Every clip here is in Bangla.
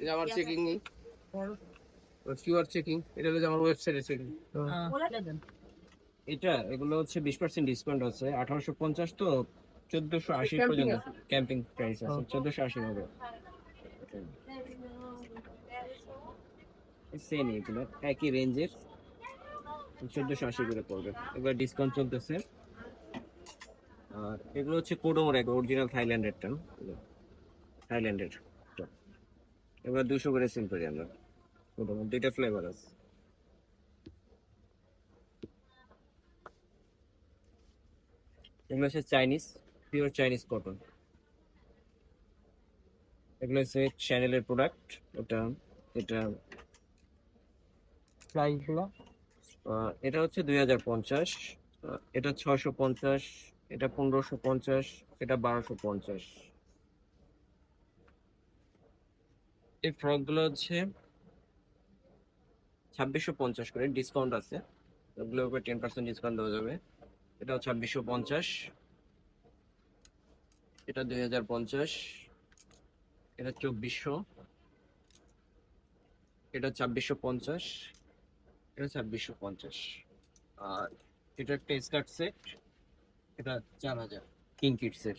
এটা আমার চেকিং কিউআর চেকিং এটা হলো আমার ওয়েবসাইটে চেকিং এটা এগুলো হচ্ছে বিশ পার্সেন্ট ডিসকাউন্ট আছে। আঠারোশো পঞ্চাশ তো চোদ্দশো আশি পর্যন্ত ক্যাম্পিং প্রাইস আছে। চোদ্দশো আশি হবে। সেম এগুলো একই রেঞ্জের চোদ্দশো আশি করে পড়বে। এবার ডিসকাউন্ট চলতেছে। আর এগুলো হচ্ছে কোডোমোর এক অরিজিনাল থাইল্যান্ডের থাইল্যান্ডের এবার দুশো করে সেল করি আমরা। দুইটা ফ্লেভার আছে। এগুলো হচ্ছে চাইনিজ পিওর চাইনিজ কটন এগুলো হচ্ছে চ্যানেলের প্রোডাক্ট ওটা এটা প্রাইসগুলো এটা হচ্ছে দুই হাজার পঞ্চাশ। এটা ছশো পঞ্চাশ এটা পনেরোশো পঞ্চাশ এটা বারোশো পঞ্চাশ। এই ফ্রকগুলো হচ্ছে ছাব্বিশশো পঞ্চাশ করে ডিসকাউন্ট আছে। ওগুলোর উপরে টেন পার্সেন্ট ডিসকাউন্ট দেওয়া যাবে। এটাও ছাব্বিশশো পঞ্চাশ, এটা দুই হাজার পঞ্চাশ, এটা চব্বিশশো, এটা ছাব্বিশশো পঞ্চাশ, এটা ছাব্বিশশো পঞ্চাশ। আর এটা একটা স্কার্ট সেট, এটা চার হাজার। কিং কিডসের।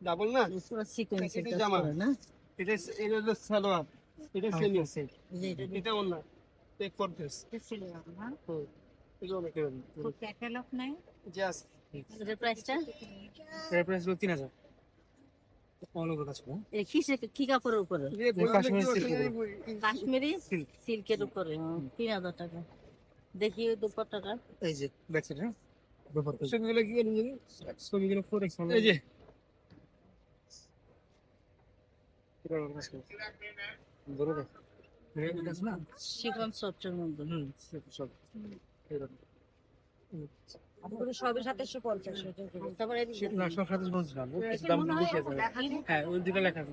ডাবল না? পুরো সিকোয়েন্স এটা জামা। না? এটা এটা হলো সালোয়ার এটা সেমি আছে এটা অন্য। টেক ফর দিস এটা অনেক ক্যাটালগ নাই? জাস্ট এটার প্রাইসটা প্রাইস হলো তিন হাজার। অল ওভার কাছে এই কিসে? কি কাপড়ের উপরে? কাশ্মীর সিল্কের উপরে। তিন হাজার টাকা। দেখি দুপাট্টাটা। এই যে ব্যাক হ্যাঁ ছবিগুলো কি করেন ছবিগুলো এই যে। সবের সাতাশশো পঞ্চাশ না। সব হ্যাঁ ওই দিকে লেখা আছে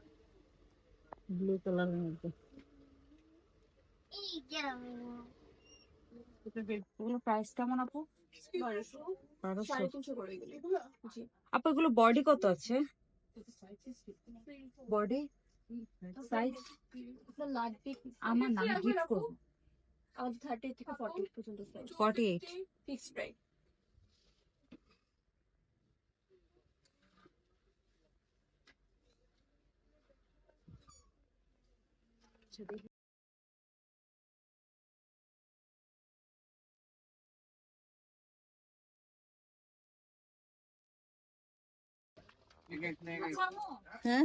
ব্লু কালারের মধ্যে। এগুলো প্রাইস কেমন আপু? আপু এগুলো বডি কত আছে? বডি সাইজ আমার নাম গিফট করব। আমাদের থার্টি থেকে ফর্টি পর্যন্ত ফর্টি এইট ফিক্সড প্রাইস হ্যাঁ?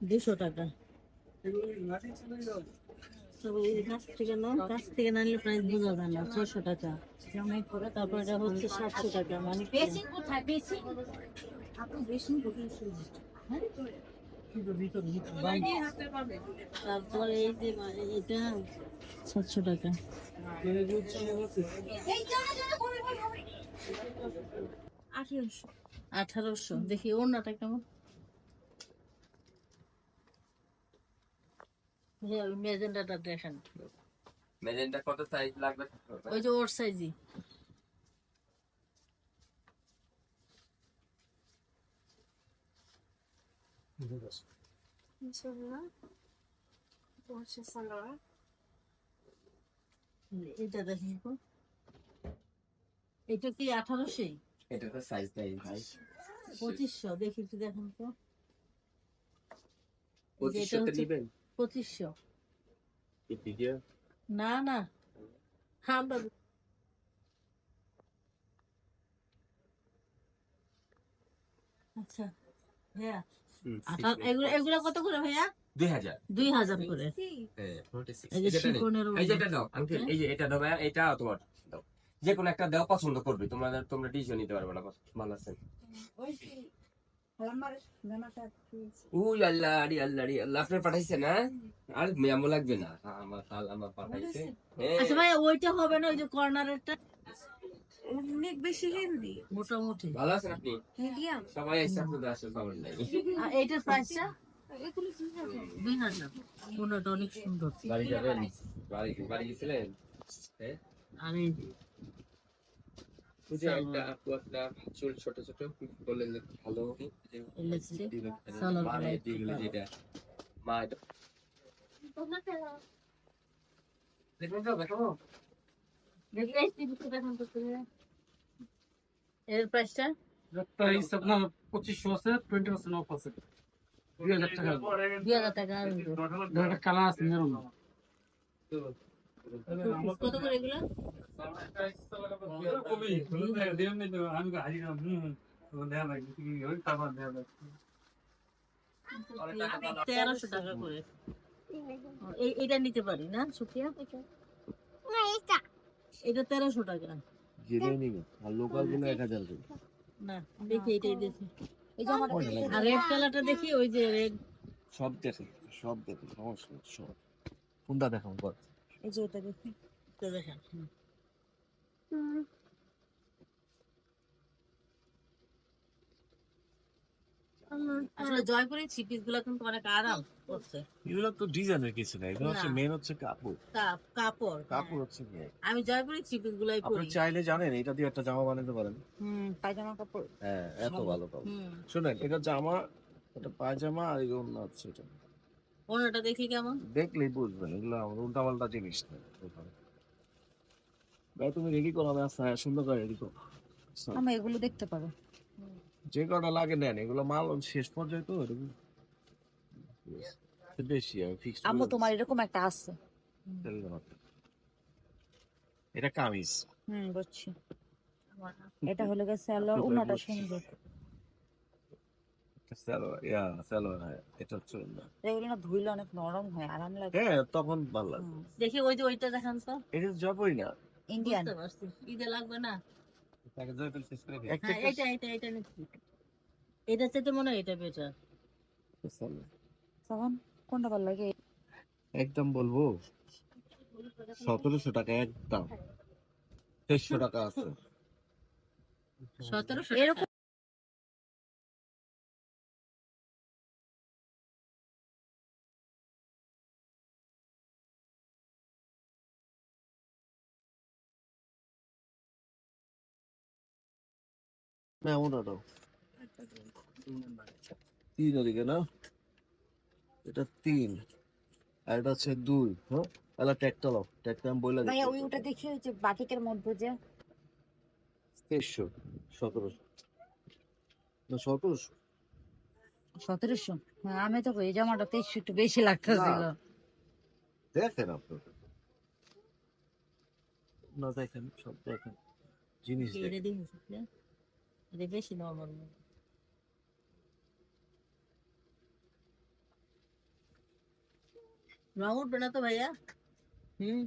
দুশো টাকা। কাছ থেকে না কাছ থেকে না নিলে প্রাইস বোঝা যায় না ছশো টাকা। জমাই করে তারপর এটা হচ্ছে সাতশো টাকা মানে বেশি কোথায়? বেশি? আপু বেশি তারপরে এই যে মানে এটা সাতশো টাকা। আঠেরোশো। আঠারোশো। দেখি ওড়নাটা কেমন? মেজেন্ডাটা দেখেন। মেজেন্ডা কত সাইজ লাগবে? ওই যে ওর সাইজই এটা দেখেন এটা কি আঠারোশো এটা তো সাইজ নাই ভাই পঁচিশশো দেখি একটু দেখুন তো পঁচিশশো নেবেন পঁচিশশো না না আমরা আচ্ছা ভাইয়া আঠা- এগুলো এগুলো কত করে ভাইয়া? দুই হাজার। দুই হাজার করে। হ্যাঁ, 46 এই যে এটা নেই। শিকনের এই যে এটা দাও এই যে এটা দাও ভাইয়া, এটা তোমার দাও। যে কোনো একটা দাও পছন্দ করবে। তোমরা তোমরা ডিসিশন নিতে পারবে না ভালো আছে। উই আল্লাহ আরে আল্লাহ আরে আল্লাহ আপনি পাঠাইছে না? আর মেমো লাগবে না। আমার আমার পাঠাইছে। হ্যাঁ। আচ্ছা ভাইয়া ওইটা হবে না ওই যে কর্নারেরটা অনেক বেশি হেলদি। মোটামুটি। ভালো আছেন আপনি? মিডিয়াম। সবাই এসে আপনাদের আসলে খবর নাই। এইটার প্রাইসটা দুই হাজার। দুই অনেক সুন্দর। বাড়ি যাবেন? বাড়ি বাড়ি গেছিলেন? হ্যাঁ? ওই যে একটা আপু একটা চুল ছোট ছোট বললেন ভালো যেটা। মা এটা দেখবেন তো দেখি এই টিভিতে দেখুন তো তুমি। এর প্রাইসটা প্রাইস আপনার পঁচিশশো আছে টোয়েন্টি পার্সেন্ট অফ আছে। দুই হাজার টাকা। দুই হাজার টাকা আর একটা কালার আছে মেরুন। কত করে এগুলো? তেরোশো টাকা করে। এই এটা নিতে পারি না এটা তেরোশো টাকা। নিবে আর লোকালগুলো এক হাজার করে। না দেখি এটাই দেখি। এই জামাটা আর রেড কালারটা দেখি ওই যে রেড সব দেখে সব দেখে সমস্যা সব। কোনটা দেখাম বল? এই যে ওটা দেখি তো দেখেন। হুম। আসলে জয়পুরের ছিপিসগুলো কিন্তু অনেক আরাম করছে। এগুলো তো ডিজাইনের কিছু না এগুলো হচ্ছে মেন হচ্ছে কাপড়। কাপড় কাপড় হ্যাঁ। হচ্ছে মেন আমি ছিপিস গুলাই আপনি চাইলে জানেন এটা দিয়ে একটা জামা বানাতে পারেন। হুম পায়জামা কাপড়। হ্যাঁ এত ভালো হুম। শুনেন এটা জামা এটা পায়জামা আর এই অন্য হচ্ছে এটা। দেখি কেমন। দেখলেই বুঝবেন এগুলো আমার উল্টা পাল্টা জিনিস না ভাই তুমি রেডি করো আমি সুন্দর করে রেডি করো আমি এগুলো দেখতে পারো যে কটা লাগে নেন এগুলো মাল শেষ পর্যায়ে তো এরকম। বেশি ফিক্স আম্মু তোমার এরকম একটা আছে। এটা কামিজ। হুম বুঝছি। এটা হলো গেছে ওনাটা সুন্দর। ইয়া হ্যাঁ। এটা হচ্ছে না এগুলো না ধুইলে অনেক নরম হয় আরাম লাগে। হ্যাঁ তখন ভালো লাগে। দেখি ওই যে ওইটা দেখান তো। এটা যাবই না। ইন্ডিয়ান। ঈদে লাগবে না? এটা এটা এটা এটা চাইতে মনে হয় এটা বেটার। তখন কোনটা ভালো লাগে? একদম বলব সতেরোশো টাকা একদম। তেইশশো টাকা আছে। সতেরোশো এরকম না ওটা দাও। তিন ওদিকে না? এটা তিন। আর এটা হচ্ছে দুই হ্যাঁ? তাহলে ট্যাগটা দাও। ট্যাগটা আমি বলে ভাইয়া ওই ওটা দেখি ওই যে বাটিকের মধ্যে যে। তেইশশো সতেরোশো। না সতেরোশো? সতেরোশো? হ্যাঁ আমি তো এই জামাটা তেইশশো একটু বেশি লাগতেছিল। না। দেখেন আপনার না দেখেন সব দেখেন। জিনিস দেখেন। এটা বেশি নর্মাল রং উঠবে না তো ভাইয়া হুম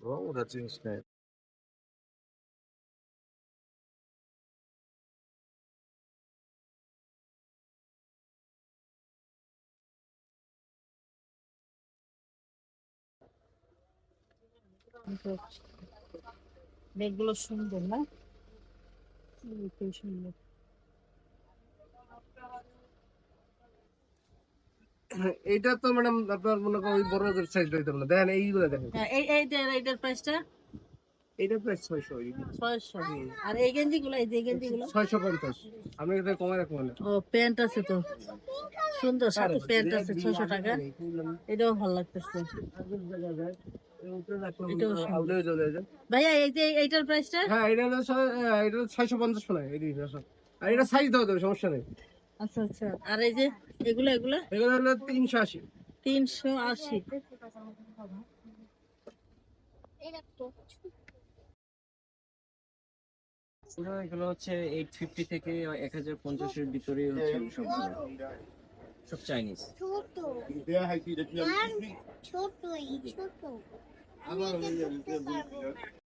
ও, ওটা জিনিস নেই ব্যাগগুলো সুন্দর না এটা তো ম্যাডাম আপনার মনে করেন ওই বড় সাইজ হইতে পারে। দেখেন এইগুলো দেখেন। হ্যাঁ এই এইটা এইটার প্রাইসটা ছয়শো। ছয়শো। আর এই গেঞ্জি গুলো এই যে গেঞ্জি গুলো ছয়শো পঞ্চাশ। আমি এটা কমায় রাখব না ও প্যান্ট আছে তো। সুন্দর সাথে প্যান্ট আছে ছয়শো টাকা এটাও ভালো লাগতেছে। ভাইয়া এই যে এইটার প্রাইসটা হ্যাঁ এটা ছয়শো পঞ্চাশ আর এটা সাইজ দেওয়া যাবে সমস্যা নেই। আচ্ছা আচ্ছা। আর এই যে এগুলো এগুলো? এগুলো হলো তিনশো আশি। তিনশো আশি। এটা তো পুরো এগুলো হচ্ছে এইট ফিফটি থেকে এক হাজার পঞ্চাশের ভিতরে হচ্ছে সব সব চাইনিজ ছোট ছোট ছোট আমি এটা করতে পারব না।